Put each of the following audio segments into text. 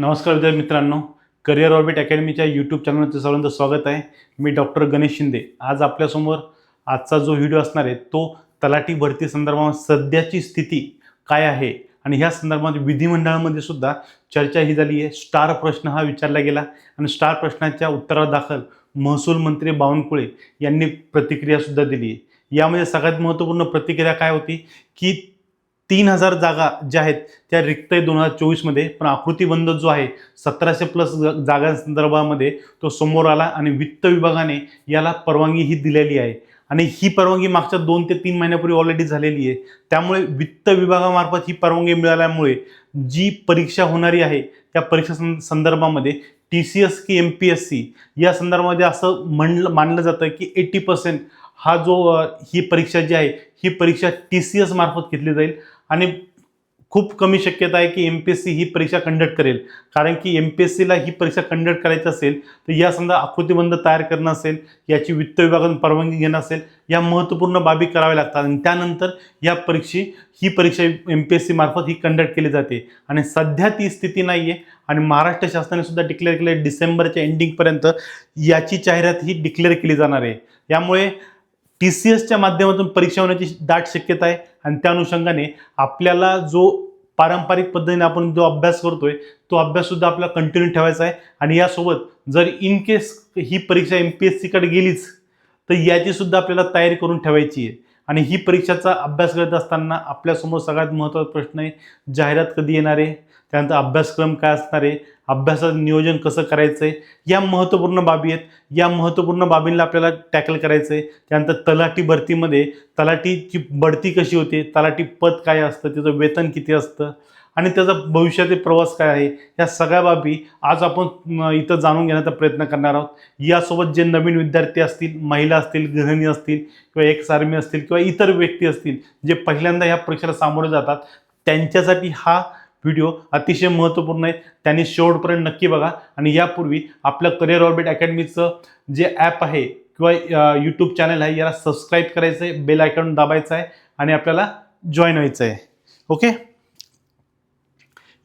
नमस्कार विद्यार्थी मित्रांनो करिअर ऑर्बिट अकॅडमीच्या यूट्यूब चॅनलचं सर्वांचं स्वागत आहे. मी डॉक्टर गणेश शिंदे. आज आपल्यासमोर आजचा जो व्हिडिओ असणार आहे तो तलाठी भरती संदर्भात सध्याची स्थिती काय आहे? आणि ह्या संदर्भात विधिमंडळामध्ये सुद्धा चर्चा ही झाली आहे. स्टार प्रश्न हा विचारला गेला आणि स्टार प्रश्नाच्या उत्तरादाखल महसूल मंत्री बावनकुळे यांनी प्रतिक्रियासुद्धा दिली आहे. यामध्ये सगळ्यात महत्त्वपूर्ण प्रतिक्रिया काय होती? की तीन हजार जागा ज्या आहेत त्या रिक्त आहे दोन हजार चोवीसमध्ये पण आकृतीबंध जो आहे सतराशे प्लस जागांसंदर्भामध्ये तो समोर आला आणि वित्त विभागाने याला परवानगी ही दिलेली आहे. आणि ही परवानगी मागच्या दोन ते तीन महिन्यापूर्वी ऑलरेडी झालेली आहे. त्यामुळे वित्त विभागामार्फत ही परवानगी मिळाल्यामुळे जी परीक्षा होणारी आहे त्या परीक्षा सं संदर्भामध्ये टी सी एस की एम पी एस सी या संदर्भामध्ये असं म्हणलं मानलं जातं की एटी पर्सेंट हा जो ही परीक्षा जी आहे ही परीक्षा टी सी एस मार्फत घेतली जाईल. आणि खूप कमी शक्यता आहे की एम पी एस सी ही परीक्षा कंडक्ट करेल. कारण की एम पी एस सीला ही परीक्षा कंडक्ट करायची असेल तर या समजा आकृतीबंध तयार करणं असेल याची वित्त विभागातून परवानगी घेणं असेल या महत्त्वपूर्ण बाबी कराव्या लागतात. आणि त्यानंतर या परीक्षे ही परीक्षा एम पी एस सी मार्फत ही कंडक्ट केली जाते. आणि सध्या ती स्थिती नाही आहे आणि महाराष्ट्र शासनाने सुद्धा डिक्लेअर केलं आहे डिसेंबरच्या एंडिंगपर्यंत याची जाहिरात ही डिक्लेअर केली जाणार आहे. यामुळे टी सी एसच्या माध्यमातून परीक्षा होण्याची दाट शक्यता आहे. आणि त्या अनुषंगाने आपल्याला जो पारंपरिक पद्धतीने आपण जो अभ्यास करतोय तो अभ्याससुद्धा आपल्याला कंटिन्यू ठेवायचा आहे. आणि यासोबत जर इन केस ही परीक्षा एम पी एस सीकडे गेलीच तर याचीसुद्धा आपल्याला तयारी करून ठेवायची आहे. आणि ही परीक्षाचा अभ्यास करत असताना आपल्यासमोर सगळ्यात महत्त्वाचा प्रश्न आहे जाहिरात कधी येणार आहे त्यानंतर अभ्यासक्रम काय असणार आहे अभ्यासाचं नियोजन कसं करायचं आहे या महत्त्वपूर्ण बाबी आहेत. या महत्त्वपूर्ण बाबींना आपल्याला टॅकल करायचं आहे. त्यानंतर तलाठी भरतीमध्ये तलाठीची बढती कशी होते तलाठी पद काय असतं त्याचं वेतन किती असतं आणि त्याचा भविष्यातील प्रवास काय आहे या सगळ्या बाबी आज आपण इथं जाणून घेण्याचा प्रयत्न करणार आहोत. यासोबत जे नवीन विद्यार्थी असतील महिला असतील गृहिणी असतील किंवा एक्स आर्मी असतील किंवा इतर व्यक्ती असतील जे पहिल्यांदा ह्या परीक्षेला सामोरे जातात त्यांच्यासाठी हा व्हिडिओ अतिशय महत्त्वपूर्ण आहे. त्यांनी शेवटपर्यंत नक्की बघा. आणि यापूर्वी आपलं करिअर ऑर्बिट अकॅडमीचं जे ॲप आहे किंवा यूट्यूब चॅनल आहे याला सबस्क्राईब करायचं आहे बेल आयकॉन दाबायचं आहे आणि आपल्याला जॉईन व्हायचं आहे ओके?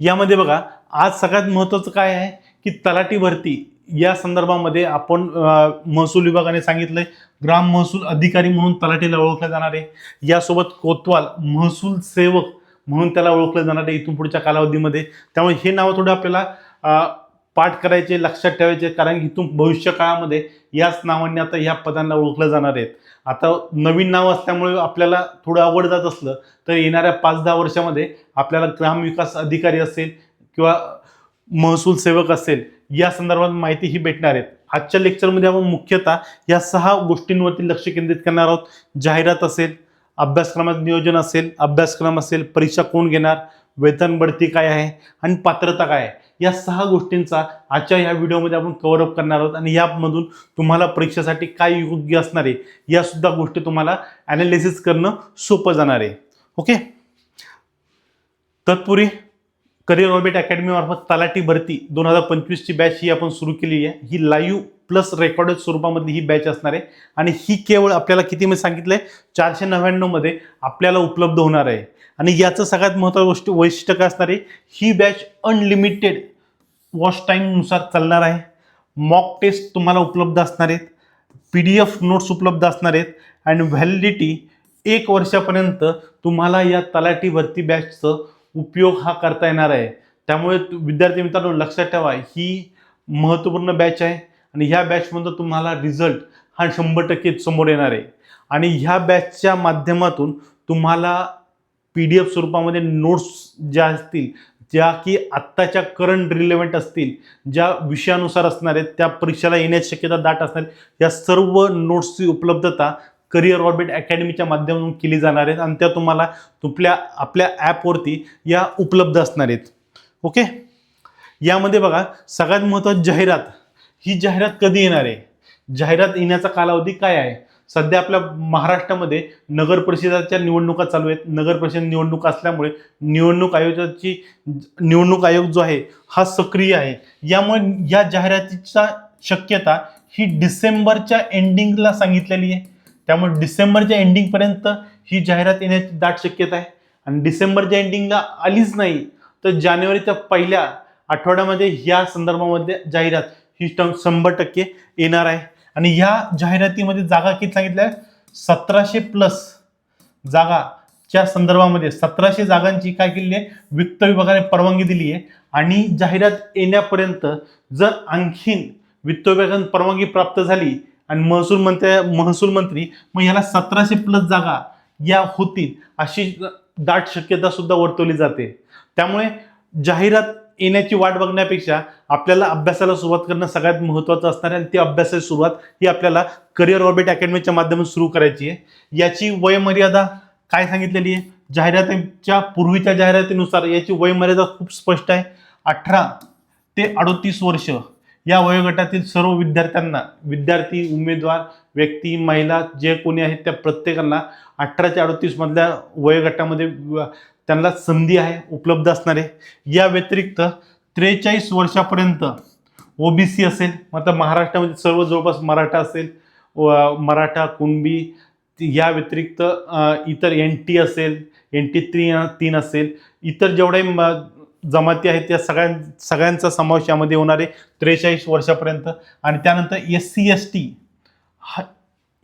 यामध्ये बघा आज सगळ्यात महत्त्वाचं काय आहे की तलाठी भरती. या संदर्भामध्ये आपण महसूल विभागाने सांगितलंय ग्राम महसूल अधिकारी म्हणून तलाठीला ओळखलं जाणार. आहे यासोबत कोतवाल महसूल सेवक म्हणून त्याला ओळखलं जाणार आहे इथून पुढच्या कालावधीमध्ये. त्यामुळे हे नावं थोडं आपल्याला पाठ करायचे लक्षात ठेवायचे कारण इथून भविष्य काळामध्ये याच नावांनी आता ह्या पदांना ओळखलं जाणार आहेत. आता नवीन नाव असल्यामुळे आपल्याला थोडं अवघड जात असलं तर येणाऱ्या पाच दहा वर्षामध्ये आपल्याला ग्रामविकास अधिकारी असेल किंवा महसूल सेवक असेल या संदर्भात माहिती ही भेटणार आहेत. आजच्या लेक्चरमध्ये आपण मुख्यतः या सहा गोष्टींवरती लक्ष केंद्रित करणार आहोत. जाहिरात असेल अभ्यासक्रमात नियोजन असेल अभ्यासक्रम असेल परीक्षा कोण घेणार वेतन बढती काय आहे आणि पात्रता काय आहे. या सहा गोष्टींचा आजच्या ह्या व्हिडिओमध्ये आपण कव्हरअप करणार आहोत आणि यामधून तुम्हाला परीक्षेसाठी काय योग्य असणार आहे यासुद्धा गोष्टी तुम्हाला ॲनालिसिस करणं सोपं जाणार आहे. ओके तत्पूर्वी करिअर ऑर्बिट अकॅडमीमार्फत तलाठी भरती दोन हजार पंचवीसची बॅच ही आपण सुरू केली आहे. ही लाईव्ह प्लस रेकॉर्डेड स्वरूपामधली ही बॅच असणार आहे. आणि ही केवळ आपल्याला किती मी सांगितलं आहे चारशे नव्याण्णवमध्ये आपल्याला उपलब्ध होणार आहे. आणि याचं सगळ्यात महत्त्वाचं गोष्ट वैशिष्ट्य काय असणार आहे? ही बॅच अनलिमिटेड वॉच टाईमनुसार चालणार आहे. मॉक टेस्ट तुम्हाला उपलब्ध असणार आहेत. पी डी एफ नोट्स उपलब्ध असणार आहेत. अँड व्हॅलिडिटी एक वर्षापर्यंत तुम्हाला या तलाठी भरती बॅचचं उपयोग हा करता येणार आहे. त्यामुळे विद्यार्थी मित्रांनो लक्षात ठेवा ही महत्त्वपूर्ण बॅच आहे. आणि ह्या बॅचमधून तुम्हाला रिझल्ट हा शंभर टक्के समोर येणार आहे. आणि ह्या बॅचच्या माध्यमातून तुम्हाला पी डी एफ स्वरूपामध्ये नोट्स ज्या असतील ज्या की आत्ताच्या करंट रिलेव्हंट असतील ज्या विषयानुसार असणार आहेत त्या परीक्षेला येण्याची शक्यता दाट असणार या सर्व नोट्सची उपलब्धता करिअर ऑर्बिट अकॅडमीच्या माध्यमातून केली जाणार आहेत आणि त्या तुम्हाला तुपल्या आपल्या ॲपवरती या उपलब्ध असणार आहेत. ओके? यामध्ये बघा सगळ्यात महत्त्वाची जाहिरात. ही जाहिरात कधी येणार आहे? जाहिरात येण्याचा कालावधी काय आहे? सध्या आपल्या महाराष्ट्रामध्ये नगर परिषदाच्या निवडणुका चालू आहेत. नगर परिषद निवडणूक असल्यामुळे निवडणूक आयोगाची निवडणूक आयोग जो आहे हा सक्रिय आहे. यामुळे या जाहिरातीचा शक्यता ही डिसेंबरच्या एंडिंगला सांगितलेली आहे. त्यामुळे डिसेंबरच्या एंडिंगपर्यंत ही जाहिरात येण्याची दाट शक्यता आहे. आणि डिसेंबरच्या एंडिंगला आलीच नाही तर जानेवारीच्या पहिल्या आठवड्यामध्ये या संदर्भामध्ये जाहिरात ही शंभर टक्के येणार आहे. आणि ह्या जाहिरातीमध्ये जागा किती सांगितल्या? सतराशे प्लस जागाच्या संदर्भामध्ये सतराशे जागांची काय केली आहे? वित्त विभागाने परवानगी दिली आहे. आणि जाहिरात येण्यापर्यंत जर आणखीन वित्त विभागाने परवानगी प्राप्त झाली आणि महसूल मंत्री महसूल मंत्री मग याला सतराशे प्लस जागा या होतील अशी दाट शक्यता सुद्धा वर्तवली जाते. त्यामुळे जाहिरात येण्याची वाट बघण्यापेक्षा आपल्याला अभ्यासाला सुरुवात करणं सगळ्यात महत्त्वाचं असणार आहे आणि ती अभ्यासाची सुरुवात ही आपल्याला करिअर ऑर्बिट अकॅडमीच्या माध्यमातून सुरू करायची आहे. याची वयमर्यादा काय सांगितलेली आहे? जाहिरातीच्या पूर्वीच्या जाहिरातीनुसार याची वयमर्यादा खूप स्पष्ट आहे. अठरा ते अडोतीस वर्ष या वयोगटातील सर्व विद्यार्थ्यांना विद्यार्थी उमेदवार व्यक्ती महिला जे कोणी आहेत त्या प्रत्येकांना अठरा ते अडतीसमधल्या वयोगटामध्ये त्यांना संधी आहे उपलब्ध असणारे या व्यतिरिक्त त्रेचाळीस वर्षापर्यंत ओबीसी असेल मग आता महाराष्ट्रामध्ये सर्व जवळपास मराठा असेल व मराठा कुणबी या व्यतिरिक्त इतर एन टी असेल एन टी थ्री तीन असेल इतर जेवढे म- जमाती आहेत त्या सगळ्यां सगळ्यांचा समावेश यामध्ये होणार आहे त्रेचाळीस वर्षापर्यंत. आणि त्यानंतर एस सी एस टी हा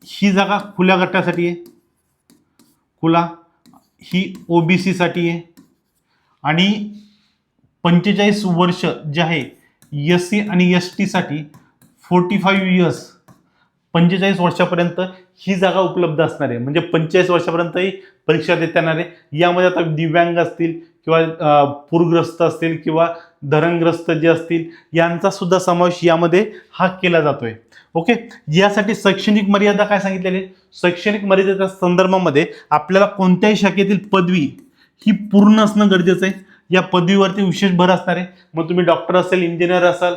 ही जागा खुल्या गटासाठी आहे. खुला. ही ओ बी सीसाठी आहे. आणि पंचेचाळीस वर्ष जे आहे एस सी आणि एस टीसाठी फोर्टी फाईव्ह इयर्स पंचेचाळीस वर्षापर्यंत ही जागा उपलब्ध असणार आहे. म्हणजे पंचेचाळीस वर्षापर्यंतही परीक्षा देता येणार आहे. यामध्ये आता दिव्यांग असतील किंवा पूरग्रस्त असतील किंवा धरणग्रस्त जे असतील यांचा सुद्धा समावेश यामध्ये हा केला जातोय. ओके? यासाठी शैक्षणिक मर्यादा काय सांगितलेली? शैक्षणिक मर्यादेच्या संदर्भामध्ये आपल्याला कोणत्याही शाखेतील पदवी ही पूर्ण असणं गरजेचं आहे. या पदवीवरती विशेष भर असणार आहे. मग तुम्ही डॉक्टर असेल इंजिनियर असाल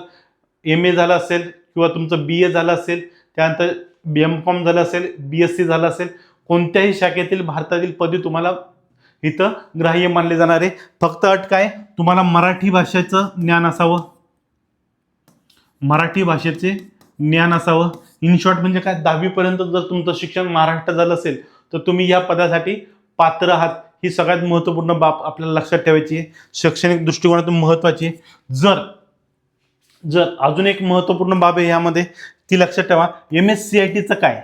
एम ए झालं असेल किंवा तुमचं बी ए झालं असेल त्यानंतर बी एम कॉम झालं असेल बी एस सी झालं असेल कोणत्याही शाखेतील भारतातील पदवी तुम्हाला इथं ग्राह्य मानले जाणार आहे. फक्त अट काय? तुम्हाला मराठी भाषेचं ज्ञान असावं. मराठी भाषेचे ज्ञान असावं. इन शॉर्ट म्हणजे काय? दहावीपर्यंत जर तुमचं शिक्षण महाराष्ट्रात झालं असेल तर तुम्ही या पदासाठी पात्र आहात. ही सगळ्यात महत्त्वपूर्ण बाब आपल्याला लक्षात ठेवायची आहे. शैक्षणिक दृष्टिकोनातून महत्त्वाची आहे. जर जर अजून एक महत्त्वपूर्ण बाब आहे यामध्ये ती लक्षात ठेवा. एम एस सी आय टीचं काय?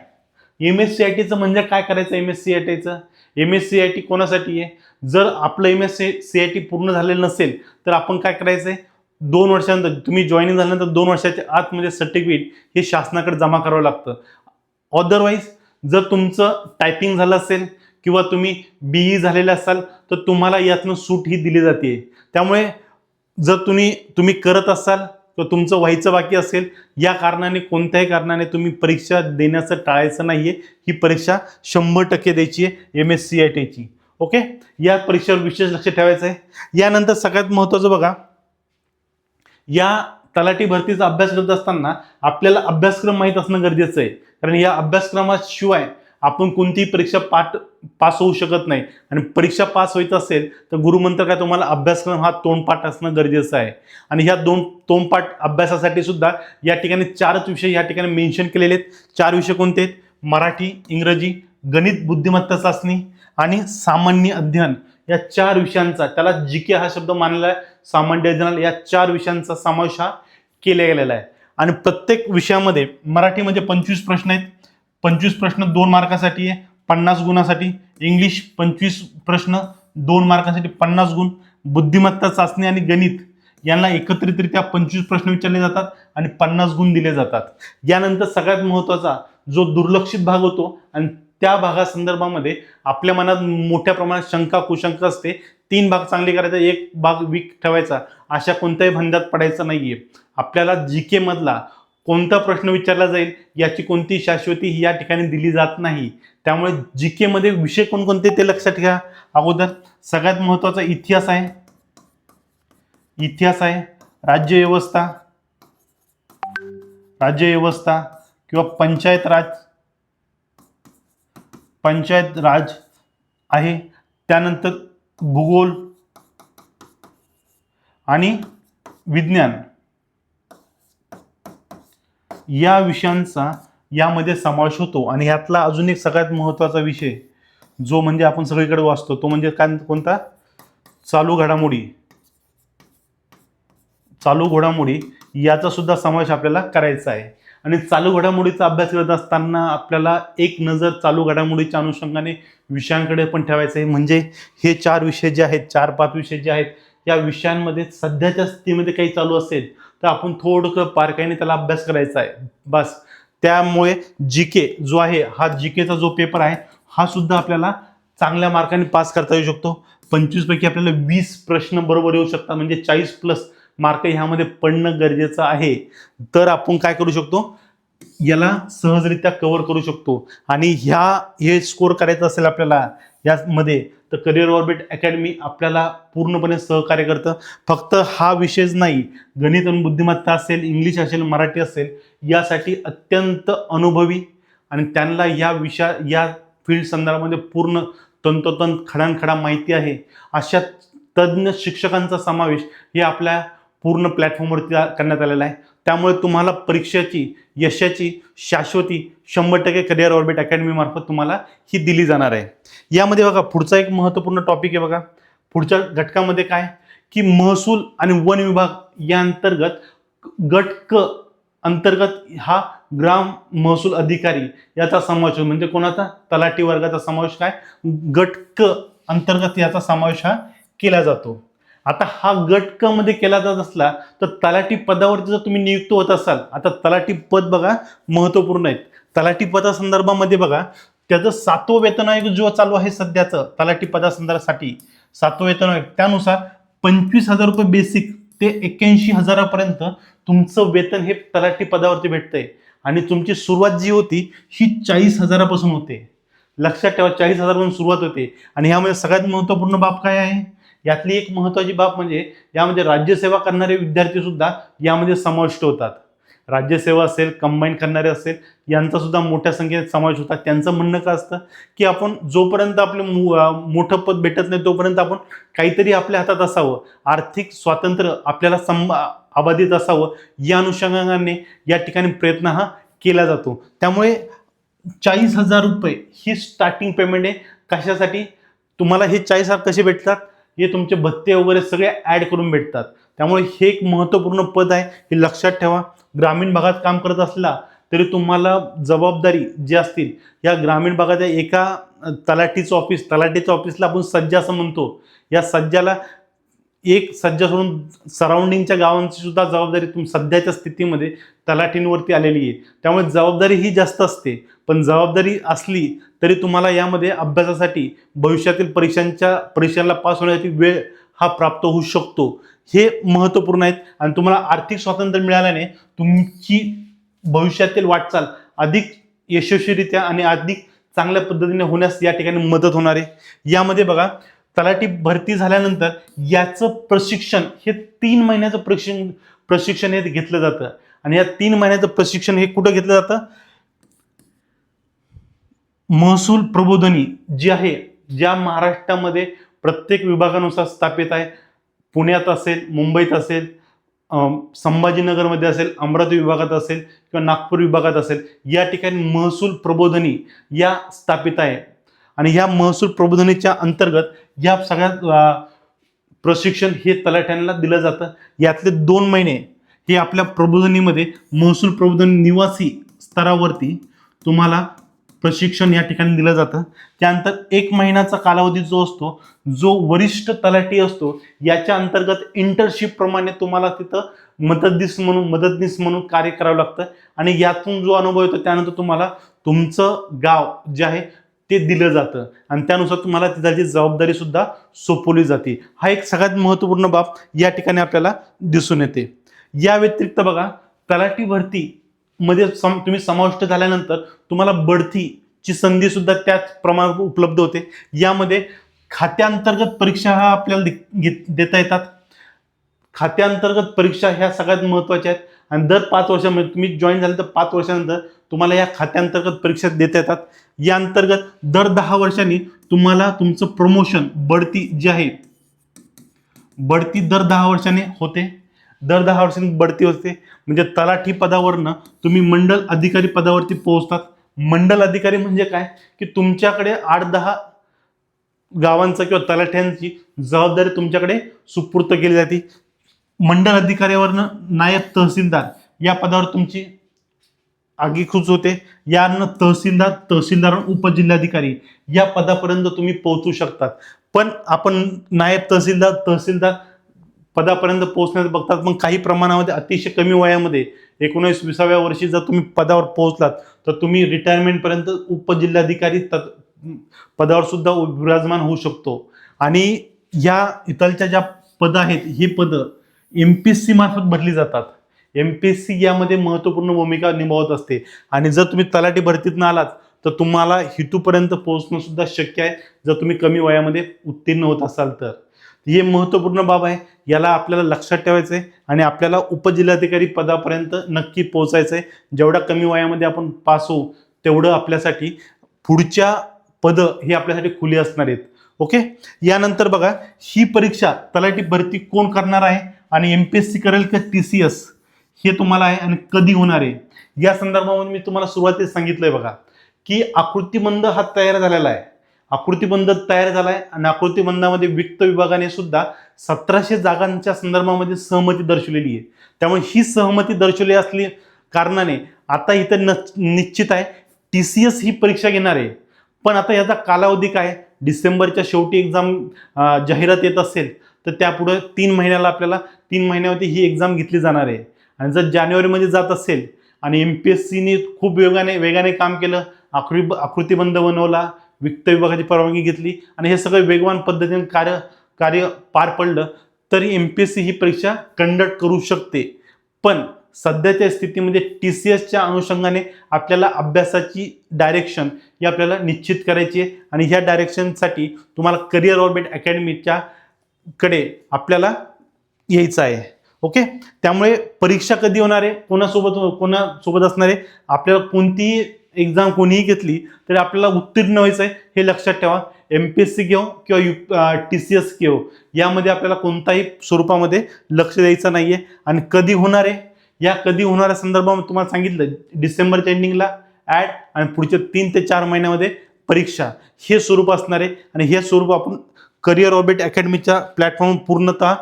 एम एस सी आय टीचं म्हणजे काय करायचं एम एस सी आय टीचं M S C I T कोणासाठी आहे? जर आपलं M S C I T पूर्ण झालेलं नसेल तर आपण काय करायचं आहे दोन वर्षानंतर तुम्ही जॉईनिंग झाल्यानंतर दोन वर्षाच्या आत म्हणजे सर्टिफिकेट हे शासनाकडे जमा करावं लागतं. अदरवाईज जर तुमचं टायपिंग झालं असेल किंवा तुम्ही बीई झालेलं असाल तर तुम्हाला यातनं सूट ही दिली जाते. त्यामुळे जर तुम्ही तुम्ही करत असाल तर तुमचं व्हायचं बाकी असेल या कारणाने कोणत्याही कारणाने तुम्ही परीक्षा देण्याचं टाळायचं नाही आहे ही परीक्षा शंभर टक्के द्यायची आहे एम एस सी आय टीची ओके या परीक्षेवर विशेष लक्ष ठेवायचं आहे. यानंतर सगळ्यात महत्त्वाचं बघा या तलाठी भरतीचा अभ्यास करत असताना आपल्याला अभ्यासक्रम माहीत असणं गरजेचं आहे. कारण या अभ्यासक्रमाशिवाय आपण कोणतीही परीक्षा पाठ पास होऊ शकत नाही. आणि परीक्षा पास व्हायचं असेल तर गुरुमंत्र काय तुम्हाला अभ्यासक्रम हा तोंडपाठ असणं गरजेचं आहे. आणि ह्या दोन तोंडपाठ अभ्यासासाठी सुद्धा या ठिकाणी चारच विषय या ठिकाणी मेन्शन केलेले आहेत. चार विषय कोणते आहेत? मराठी इंग्रजी गणित बुद्धिमत्ता चाचणी आणि सामान्य अध्ययन. या चार विषयांचा त्याला जी के हा शब्द मानलेला आहे. सामान्य जनरल या चार विषयांचा समावेश हा केला गेलेला आहे. आणि प्रत्येक विषयामध्ये मराठीमध्ये म्हणजे पंचवीस प्रश्न आहेत. पंचवीस प्रश्न दोन मार्कासाठी आहे पन्नास गुणासाठी. इंग्लिश पंचवीस प्रश्न दोन मार्कासाठी पन्नास गुण. बुद्धिमत्ता चाचणी आणि गणित यांना एकत्रितरित्या पंचवीस प्रश्न विचारले जातात आणि पन्नास गुण दिले जातात. यानंतर सगळ्यात महत्त्वाचा जो दुर्लक्षित भाग होतो आणि त्या भागासंदर्भामध्ये आपल्या मनात मोठ्या प्रमाणात शंका कुशंका असते. तीन भाग चांगले करायचा एक भाग वीक ठेवायचा. अशा कोणत्याही भंडात पडायचं नाहीये. आपल्याला जी के मधला कोणता प्रश्न विचारला जाईल याची कोणती शाश्वती ही या ठिकाणी दिली जात नाही. त्यामुळे जी केमध्ये विषय कोणकोणते ते लक्षात घ्या अगोदर सगळ्यात महत्त्वाचा इतिहास आहे. इतिहास आहे राज्यव्यवस्था राज्यव्यवस्था किंवा पंचायत राज. पंचायत राज आहे. त्यानंतर भूगोल आणि विज्ञान. या विषयांचा यामध्ये समावेश होतो आणि यातला अजून एक सगळ्यात महत्त्वाचा विषय जो म्हणजे आपण सगळीकडे वाचतो तो म्हणजे काय कोणता? चालू घडामोडी. चालू घडामोडी याचा सुद्धा समावेश आपल्याला करायचा आहे. आणि चालू घडामोडीचा अभ्यास करत असताना आपल्याला एक नजर चालू घडामोडीच्या अनुषंगाने विषयांकडे पण ठेवायचं आहे. म्हणजे हे चार विषय जे आहेत चार पाच विषय जे आहेत या विषयांमध्ये सध्याच्या स्थितीमध्ये काही चालू असेल तर आपण थोडं बारकाईने त्याला अभ्यास करायचा आहे. बस. त्यामुळे जी के जो आहे हा जी केचा जो पेपर आहे हा सुद्धा आपल्याला चांगल्या मार्काने पास करता येऊ शकतो. पंचवीसपैकी आपल्याला वीस प्रश्न बरोबर येऊ शकतात. म्हणजे चाळीस प्लस मार्क ह्यामध्ये पडणं गरजेचं आहे. तर आपण काय करू शकतो? याला सहजरित्या कव्हर करू शकतो. आणि ह्या हे स्कोर करायचं असेल आपल्याला यामध्ये तर करिअर ऑर्बिट अकॅडमी आपल्याला पूर्णपणे सहकार्य करतं. फक्त हा विषयच नाही गणित आणि बुद्धिमत्ता असेल इंग्लिश असेल मराठी असेल यासाठी अत्यंत अनुभवी आणि त्यांना या विषया या फील्ड संदर्भामध्ये पूर्ण तंतोतंत खडानखडा माहिती आहे. अशा तज्ज्ञ शिक्षकांचा समावेश हे आपल्या पूर्ण प्लॅटफॉर्मवरती करण्यात आलेला आहे. त्यामुळे तुम्हाला परीक्षेची यशाची शाश्वती शंभर टक्के करिअर ऑर्बिट अकॅडमीमार्फत तुम्हाला ही दिली जाणार आहे. यामध्ये बघा पुढचा एक महत्त्वपूर्ण टॉपिक आहे बघा. पुढच्या घटकामध्ये काय? की महसूल आणि वन विभाग या अंतर्गत गट क अंतर्गत हा ग्राम महसूल अधिकारी याचा समावेश म्हणजे कोणाचा? तलाठी वर्गाचा समावेश काय? गट क अंतर्गत याचा समावेश हा केला जातो. आता हा गट क मध्ये केला जात असला तर तलाठी पदावरती जर तुम्ही नियुक्त होत असाल आता तलाठी पद बघा महत्त्वपूर्ण आहेत. तलाठी पदासंदर्भामध्ये बघा त्याचं सातवं वेतन आयोग जो चालू आहे सध्याचं तलाठी पदासंदर्भासाठी सातवं वेतन आयोग त्यानुसार पंचवीस हजार रुपये बेसिक ते एक्क्याऐंशी हजारापर्यंत तुमचं वेतन हे तलाठी पदावरती भेटतंय. आणि तुमची सुरुवात जी होती ही चाळीस हजारापासून होते. लक्षात ठेवा चाळीस हजारापासून सुरुवात होते. आणि ह्यामध्ये सगळ्यात महत्त्वपूर्ण बाब काय आहे? यातली एक महत्त्वाची बाब म्हणजे यामध्ये राज्यसेवा करणारे विद्यार्थी सुद्धा यामध्ये समाविष्ट होतात. राज्यसेवा असेल कंबाईन करणारे असेल यांचा सुद्धा मोठ्या संख्येत समावेश होता त्यांचं म्हणणं काय असतं? की आपण जोपर्यंत आपलं मोठं पद भेटत नाही तोपर्यंत आपण काहीतरी आपल्या हातात असावं. आर्थिक स्वातंत्र्य आपल्याला सं अबाधित असावं. या अनुषंगाने या ठिकाणी प्रयत्न हा केला जातो. त्यामुळे चाळीस हजार रुपये ही स्टार्टिंग पेमेंट आहे. कशासाठी? तुम्हाला हे चाळीस हजार कसे भेटतात? हे तुमचे भत्ते वगैरे सगळे ॲड करून भेटतात. त्यामुळे हे एक महत्त्वपूर्ण पद आहे. हे लक्षात ठेवा. ग्रामीण भागात काम करत असला तरी तुम्हाला जबाबदारी जी असतील या ग्रामीण भागाच्या एका तलाठीचं ऑफिस तलाठीच्या ऑफिसला आपण सज्जा असं म्हणतो. या सज्जाला एक सज्जा सोडून सराउंडिंगच्या गावांची सुद्धा जबाबदारी तुम सध्याच्या स्थितीमध्ये तलाठींवरती आलेली आहे. त्यामुळे जबाबदारी ही जास्त असते. पण जबाबदारी असली तरी तुम्हाला यामध्ये अभ्यासासाठी भविष्यातील परीक्षांच्या परीक्षांना पास होण्यासाठी वेळ हा प्राप्त होऊ शकतो. हे महत्त्वपूर्ण आहेत आणि तुम्हाला आर्थिक स्वातंत्र्य मिळाल्याने तुमची भविष्यातील वाटचाल अधिक यशस्वीरित्या आणि अधिक चांगल्या पद्धतीने होण्यास या ठिकाणी मदत होणार आहे. यामध्ये बघा तलाठी भरती झाल्यानंतर याचं प्रशिक्षण हे तीन महिन्याचं प्रशिक्षण प्रशिक्षण हे घेतलं जातं. आणि या तीन महिन्याचं प्रशिक्षण हे कुठं घेतलं जातं? महसूल प्रबोधनी जी आहे ज्या महाराष्ट्रामध्ये प्रत्येक विभागानुसार स्थापित आहे. पुण्यात असेल मुंबईत असेल संभाजीनगरमध्ये असेल अमरावती विभागात असेल किंवा नागपूर विभागात असेल या ठिकाणी महसूल प्रबोधनी या स्थापित आहे. आणि ह्या महसूल प्रबोधनीच्या अंतर्गत या सगळ्या प्रशिक्षण हे तलाठ्यांना दिलं जातं. यातले दोन महिने हे आपल्या प्रबोधनीमध्ये महसूल प्रबोधन निवासी स्तरावरती तुम्हाला प्रशिक्षण या ठिकाणी दिलं जातं. त्यानंतर एक महिन्याचा कालावधी जो असतो जो वरिष्ठ तलाठी असतो याच्या अंतर्गत इंटर्नशिप प्रमाणे तुम्हाला तिथं मदतनीस म्हणून मदतनीस म्हणून कार्य करावं लागतं. आणि यातून जो अनुभव येतो त्यानंतर तुम्हाला तुमचं गाव जे आहे ते दिलं जातं. आणि त्यानुसार तुम्हाला तिथाची जबाबदारी सुद्धा सोपवली जाते. हा एक सगळ्यात महत्त्वपूर्ण बाब या ठिकाणी आपल्याला दिसून येते. या व्यतिरिक्त बघा तलाठी भरती मध्ये सम तुम्ही समाविष्ट झाल्यानंतर तुम्हाला बढतीची संधी सुद्धा त्याच प्रमाणात उपलब्ध होते. यामध्ये खात्याअंतर्गत परीक्षा हा आपल्याला देता येतात. खात्याअंतर्गत परीक्षा ह्या सगळ्यात महत्त्वाच्या आहेत. आणि दर पाच वर्षामध्ये तुम्ही जॉईन झाले तर पाच वर्षानंतर तुम्हाला या खात्यांतर्गत परीक्षा देता येतात. या अंतर्गत दर दहा वर्षांनी तुम्हाला तुमचं प्रमोशन बढती जी आहे बढती दर दहा वर्षाने होते. दर दहा वर्षांनी बढती होते म्हणजे तलाठी पदावरनं तुम्ही मंडल अधिकारी पदावरती पोहोचतात. मंडल अधिकारी म्हणजे काय? की तुमच्याकडे आठ दहा गावांचं किंवा तलाठ्यांची जबाबदारी तुमच्याकडे सुपूर्त केली जाते. मंडल अधिकाऱ्यावरनं नायब तहसीलदार या पदावर तुमची आगीकूच होते. यानं तहसीलदार तहसीलदार उपजिल्हाधिकारी या पदापर्यंत तुम्ही पोहोचू शकतात. पण आपण नायब तहसीलदार तहसीलदार पदापर्यंत पोहोचण्याचं बघतात. मग काही प्रमाणामध्ये अतिशय कमी वयामध्ये एकोणीस विसाव्या वर्षी जर तुम्ही पदावर पोहोचलात तर तुम्ही रिटायरमेंटपर्यंत उपजिल्हाधिकारी तत् पदावर सुद्धा विराजमान होऊ शकतो. आणि या इथलच्या ज्या पदं आहेत ही पदं एम पी एस सी मार्फत भरली जातात. एम पी एस सी यामध्ये महत्त्वपूर्ण भूमिका निभावत असते. आणि जर तुम्ही तलाठी भरतीतनं आलात तर तुम्हाला हितूपर्यंत पोहोचणं सुद्धा शक्य आहे. जर तुम्ही कमी वयामध्ये उत्तीर्ण होत असाल तर. हे महत्त्वपूर्ण बाब आहे. याला आपल्याला लक्षात ठेवायचं आहे आणि आपल्याला उपजिल्हाधिकारी पदापर्यंत नक्की पोहोचायचं आहे जेवढ्या कमी वयामध्ये आपण पास होऊ तेवढं आपल्यासाठी पुढच्या पदं हे आपल्यासाठी खुली असणार आहेत. ओके? यानंतर बघा ही परीक्षा तलाठी भरती कोण करणार आहे आणि एम पी एस सी करेल का टी सी एस हे तुम्हाला आहे आणि कधी होणार आहे? या संदर्भामध्ये मी तुम्हाला सुरुवातीला सांगितलंय बघा की आकृतीबंध हा तयार झालेला आहे. आकृतीबंध तयार झाला आहे आणि आकृतीबंधामध्ये वित्त विभागाने सुद्धा सतराशे जागांच्या संदर्भामध्ये सहमती दर्शवलेली आहे. त्यामुळे ही सहमती दर्शवली असली कारणाने आता इथं न निश्चित आहे. टी सी एस ही परीक्षा घेणार आहे. पण आता याचा कालावधी काय? डिसेंबरच्या शेवटी एक्झाम जाहिरात येत असेल तर त्यापुढं तीन महिन्याला आपल्याला तीन महिन्यावरती ही एक्झाम घेतली जाणार आहे. आणि जर जानेवारीमध्ये जात असेल आणि एम पी एस सीने खूप वेगाने वेगाने काम केलं आकृ आकृतीबंध बनवला वित्त विभागाची परवानगी घेतली आणि हे सगळं वेगवान पद्धतीने कार्य कार्य पार पडलं तरी एम पी एस सी ही परीक्षा कंडक्ट करू शकते. पण सध्याच्या स्थितीमध्ये टी सी एसच्या अनुषंगाने आपल्याला अभ्यासाची डायरेक्शन ही आपल्याला निश्चित करायची आहे आणि ह्या डायरेक्शनसाठी तुम्हाला करिअर ऑर्बिट अकॅडमीच्या कडे आपल्याला यायचं आहे. ओके त्यामुळे परीक्षा कधी होणार आहे? कोणासोबत कोणासोबत असणार आहे? आपल्याला कोणतीही एक्झाम कोणीही घेतली तरी आपल्याला उत्तीर्ण व्हायचं आहे हे लक्षात ठेवा. एम पी एस सी घेऊ किंवा यू टी सी एस घेऊ. यामध्ये आपल्याला कोणताही स्वरूपामध्ये लक्ष द्यायचं नाही आहे आणि कधी होणार आहे? या कधी होणाऱ्या संदर्भामध्ये तुम्हाला सांगितलं डिसेंबरच्या एंडिंगला ॲड आणि पुढच्या तीन ते चार महिन्यामध्ये परीक्षा. हे स्वरूप असणार आहे आणि हे स्वरूप आपण करिअर ऑबिट अकॅडमीच्या प्लॅटफॉर्म पूर्णतः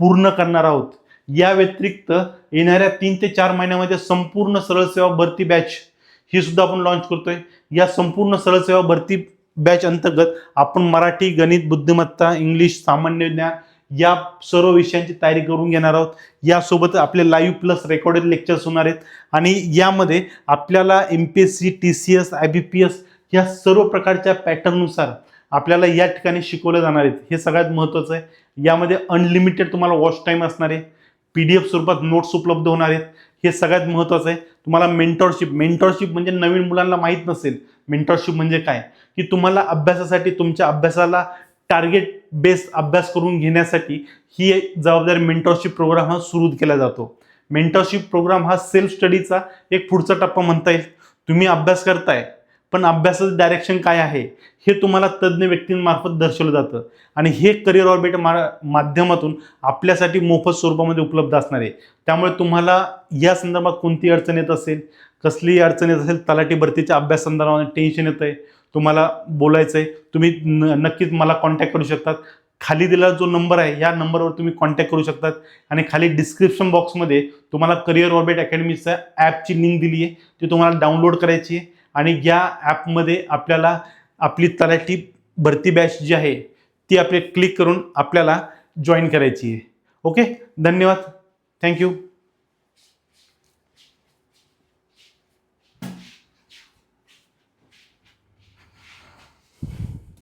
पूर्ण करणार आहोत. या व्यतिरिक्त येणाऱ्या तीन ते चार महिन्यामध्ये संपूर्ण सरळ सेवा भरती बॅच ही सुद्धा आपण लॉन्च करतोय. या संपूर्ण सरळ सेवा भरती बॅच अंतर्गत आपण मराठी गणित बुद्धिमत्ता इंग्लिश सामान्य ज्ञान या सर्व विषयांची तयारी करून घेणार आहोत. यासोबत आपले लाईव्ह प्लस रेकॉर्डेड लेक्चर्स होणार आहेत. आणि यामध्ये आपल्याला M P S C T C S I B P S या सर्व प्रकारच्या पॅटर्ननुसार आपल्याला या ठिकाणी शिकवलं जाणार आहेत. हे सगळ्यात महत्त्वाचं आहे. यामध्ये अनलिमिटेड तुम्हाला वॉच टाईम असणार आहे. पी डी एफ स्वरूपात नोट्स उपलब्ध होणार आहेत. हे सगळ्यात महत्त्वाचं आहे. तुम्हाला मेंटॉरशिप मेंटॉरशिप म्हणजे नवीन मुलांना माहीत नसेल. मेंटॉरशिप म्हणजे काय? की तुम्हाला अभ्यासासाठी तुमच्या अभ्यासाला टार्गेट बेस अभ्यास करून घेण्यासाठी ही जबाबदारी मेंटॉरशिप प्रोग्राम हा सुरू केला जातो. मेंटॉरशिप प्रोग्राम हा सेल्फ स्टडीचा एक पुढचा टप्पा म्हणता येईल. तुम्ही अभ्यास करताय पण अभ्यासाचं डायरेक्शन काय आहे हे तुम्हाला तज्ज्ञ व्यक्तींमार्फत दर्शवलं जातं. आणि हे करिअर ऑर्बिट मा माध्यमातून आपल्यासाठी मोफत स्वरूपामध्ये उपलब्ध असणार आहे. त्यामुळे तुम्हाला या संदर्भात कोणती अडचण येत असेल कसलीही अडचण येत असेल तलाठी भरतीच्या अभ्यास संदर्भामध्ये टेन्शन येतं आहे तुम्हाला बोलायचं आहे तुम्ही न नक्कीच मला कॉन्टॅक्ट करू शकतात. खाली दिलेला जो नंबर आहे या नंबरवर तुम्ही कॉन्टॅक्ट करू शकतात. आणि खाली डिस्क्रिप्शन बॉक्समध्ये तुम्हाला करिअर ऑर्बिट अकॅडमीच्या ॲपची लिंक दिली आहे ती तुम्हाला डाउनलोड करायची आहे. आणि या ॲपमध्ये आपल्याला आपली तलाठी भरती बॅच जी आहे ती आपले क्लिक करून आपल्याला जॉईन करायची आहे. ओके? धन्यवाद. थँक्यू